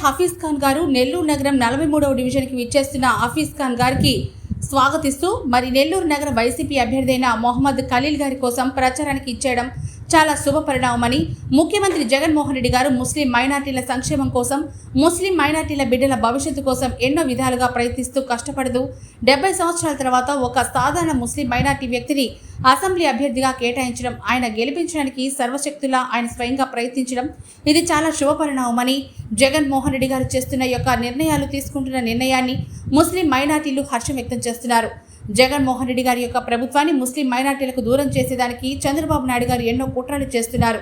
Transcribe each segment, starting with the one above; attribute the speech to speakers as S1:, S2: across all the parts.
S1: హఫీజ్ ఖాన్ గారు నెల్లూరు నగరం నలభై మూడవ డివిజన్కి విచ్చేస్తున్న హఫీజ్ ఖాన్ గారికి స్వాగతిస్తూ మరి నెల్లూరు నగర వైసీపీ అభ్యర్థి అయిన మొహమ్మద్ ఖలీల్ గారి కోసం ప్రచారానికి ఇచ్చేయడం చాలా శుభ పరిణామమని ముఖ్యమంత్రి జగన్మోహన్ రెడ్డి గారు ముస్లిం మైనార్టీల సంక్షేమం కోసం ముస్లిం మైనార్టీల బిడ్డల భవిష్యత్తు కోసం ఎన్నో విధాలుగా ప్రయత్నిస్తూ కష్టపడుతూ డెబ్బై సంవత్సరాల తర్వాత ఒక సాధారణ ముస్లిం మైనార్టీ వ్యక్తిని అసెంబ్లీ అభ్యర్థిగా కేటాయించడం ఆయన గెలిపించడానికి సర్వశక్తులా ఆయన స్వయంగా ప్రయత్నించడం ఇది చాలా శుభ పరిణామమని జగన్మోహన్ రెడ్డి గారు చేస్తున్న యొక్క నిర్ణయాలు తీసుకుంటున్న నిర్ణయాన్ని ముస్లిం మైనార్టీలు హర్షం వ్యక్తం చేస్తున్నారు. జగన్మోహన్ రెడ్డి గారి యొక్క ప్రభుత్వాన్ని ముస్లిం మైనార్టీలకు దూరం చేసేదానికి చంద్రబాబు నాయుడు గారు ఎన్నో కుట్రలు చేస్తున్నారు.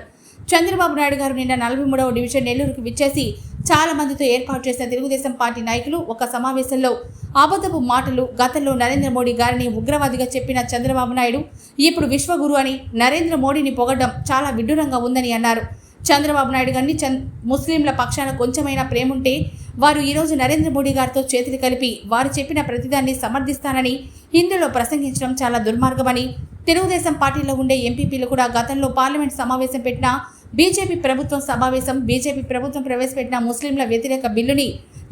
S1: చంద్రబాబు నాయుడు గారు నిన్న నలభై మూడవ డివిజన్ నెల్లూరుకు విచ్చేసి చాలా మందితో ఏర్పాటు చేసిన తెలుగుదేశం పార్టీ నాయకులు ఒక సమావేశంలో అబద్ధపు మాటలు గతంలో నరేంద్ర మోడీ గారిని ఉగ్రవాదిగా చెప్పిన చంద్రబాబు నాయుడు ఇప్పుడు విశ్వగురు అని నరేంద్ర మోడీని పొగడం చాలా విడ్డూరంగా ఉందని అన్నారు. చంద్రబాబు నాయుడు గారిని చంద్ ముస్లింల పక్షాన కొంచెమైనా ప్రేముంటే వారు ఈరోజు నరేంద్ర మోడీ గారితో చేతులు కలిపి వారు చెప్పిన ప్రతిదాన్ని సమర్థిస్తానని హిందీలో ప్రసంగించడం చాలా దుర్మార్గమని తెలుగుదేశం పార్టీలో ఉండే ఎంపీపీలు కూడా గతంలో పార్లమెంట్ సమావేశం పెట్టిన బీజేపీ ప్రభుత్వం సమావేశం బీజేపీ ప్రభుత్వం ప్రవేశపెట్టిన ముస్లింల వ్యతిరేక బిల్లుని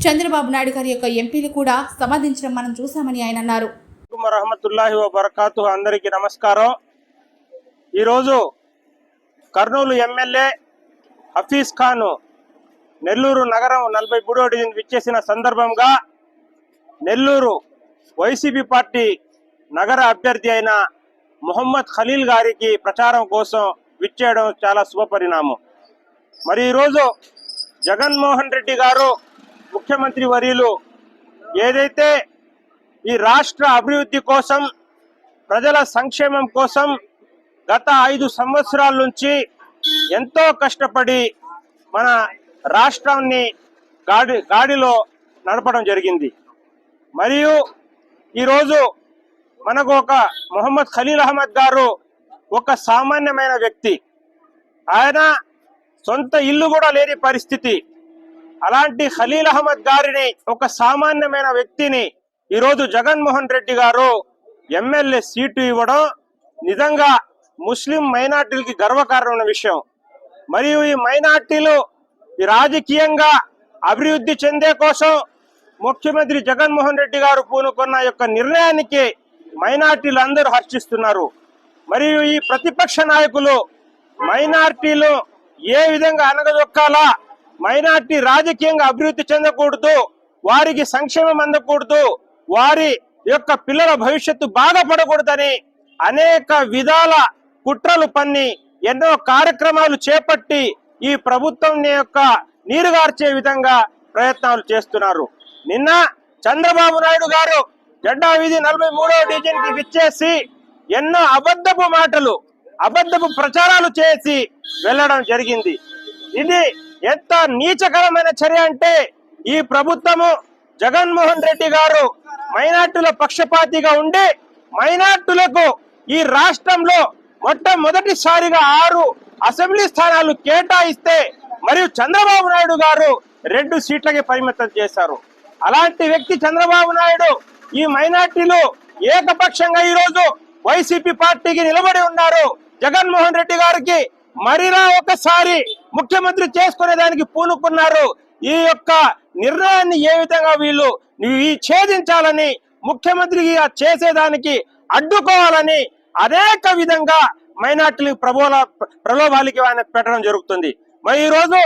S1: చంద్రబాబు నాయుడు గారి యొక్క ఎంపీలు కూడా సమర్థించడం మనం చూశామని ఆయన అన్నారు.
S2: రహమతుల్లాహి వబర్కాతు అందరికీ నమస్కారం. ఈరోజు కర్నూలు ఎమ్మెల్యే హఫీజ్ ఖాన్ నెల్లూరు నగరం నలభై మూడో డివిజన్ విచ్చేసిన సందర్భంగా నెల్లూరు వైసీపీ పార్టీ నగర అభ్యర్థి అయిన మొహమ్మద్ ఖలీల్ గారికి ప్రచారం కోసం విచ్చేయడం చాలా శుభపరిణామం. మరి ఈరోజు జగన్మోహన్ రెడ్డి గారు ముఖ్యమంత్రి వర్యులు ఏదైతే ఈ రాష్ట్ర అభివృద్ధి కోసం ప్రజల సంక్షేమం కోసం గత ఐదు సంవత్సరాల నుంచి ఎంతో కష్టపడి మన రాష్ట్రాన్ని గాడి గాడిలో నడపడం జరిగింది. మరియు ఈరోజు మనకు ఒక మొహమ్మద్ ఖలీల్ అహ్మద్ గారు ఒక సామాన్యమైన వ్యక్తి. ఆయన సొంత ఇల్లు కూడా లేని పరిస్థితి. అలాంటి ఖలీల్ అహ్మద్ గారిని ఒక సామాన్యమైన వ్యక్తిని ఈరోజు జగన్మోహన్ రెడ్డి గారు ఎమ్మెల్యే సీటు ఇవ్వడం నిజంగా ముస్లిం మైనార్టీలకి గర్వకారణమైన విషయం. మరియు ఈ మైనార్టీలు ఈ రాజకీయంగా అభివృద్ధి చెందే కోసం ముఖ్యమంత్రి జగన్మోహన్ రెడ్డి గారు పూనుకున్న యొక్క నిర్ణయానికి మైనార్టీలు అందరూ హర్షిస్తున్నారు. మరియు ఈ ప్రతిపక్ష నాయకులు మైనార్టీలు ఏ విధంగా అనగదొక్కాలా? మైనార్టీ రాజకీయంగా అభివృద్ధి చెందకూడదు వారికి సంక్షేమం అందకూడదు వారి యొక్క పిల్లల భవిష్యత్తు బాధపడకూడదని అనేక విధాల కుట్రలు పన్ని ఎన్నో కార్యక్రమాలు చేపట్టి ఈ ప్రభుత్వం యొక్క నీరుగార్చే విధంగా ప్రయత్నాలు చేస్తున్నారు. నిన్న చంద్రబాబు నాయుడు గారు జెండా వీధి నలభై మూడవ డివిజన్కి విచ్చేసి ఎన్నో అబద్ధపు మాటలు అబద్ధపు ప్రచారాలు చేసి వెళ్ళడం జరిగింది. ఇది ఎంత నీచకరమైన చర్య అంటే ఈ ప్రభుత్వము జగన్మోహన్ రెడ్డి గారు మైనార్టీల పక్షపాతిగా ఉండి మైనార్టీలకు ఈ రాష్ట్రంలో మొట్టమొదటిసారిగా ఆరు అసెంబ్లీ స్థానాలు కేటాయిస్తే మరియు చంద్రబాబు నాయుడు గారు రెండు సీట్లకి పరిమితం చేశారు. అలాంటి వ్యక్తి చంద్రబాబు నాయుడు ఈ మైనార్టీలు ఏకపక్షంగా ఈ రోజు వైసీపీ పార్టీకి నిలబడి ఉన్నారు. జగన్మోహన్ రెడ్డి గారికి మరిలా ఒకసారి ముఖ్యమంత్రి చేసుకునే దానికి పూనుకున్నారు. ఈ యొక్క నిర్ణయాన్ని ఏ విధంగా వీళ్ళు ఛేదించాలని ముఖ్యమంత్రిగా చేసేదానికి అడ్డుకోవాలని అనేక విధంగా మైనార్టీలకు ప్రబోల ప్రలోభాలకి ఆయన పెట్టడం జరుగుతుంది. మరి ఈ రోజు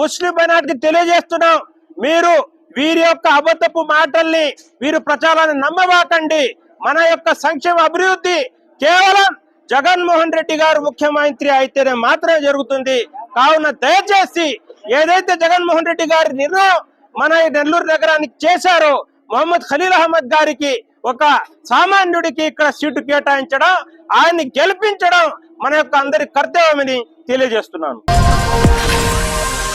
S2: ముస్లిం మైనార్టీకి తెలియజేస్తున్నాం మీరు వీరి యొక్క అబద్ధపు మాటల్ని వీరు ప్రచారాన్ని నమ్మబాకండి. మన యొక్క సంక్షేమ అభివృద్ధి కేవలం జగన్మోహన్ రెడ్డి గారు ముఖ్యమంత్రి అయితేనే మాత్రమే జరుగుతుంది. కావున దయచేసి ఏదైతే జగన్మోహన్ రెడ్డి గారి నిర్ణయం మన నెల్లూరు నగరానికి చేశారో మొహమ్మద్ ఖలీల్ అహ్మద్ గారికి ఒక సామాన్యుడికి ఇక్కడ సీటు కేటాయించడం ఆయన్ని గెలిపించడం మన యొక్క అందరి కర్తవ్యమని తెలియజేస్తున్నాను.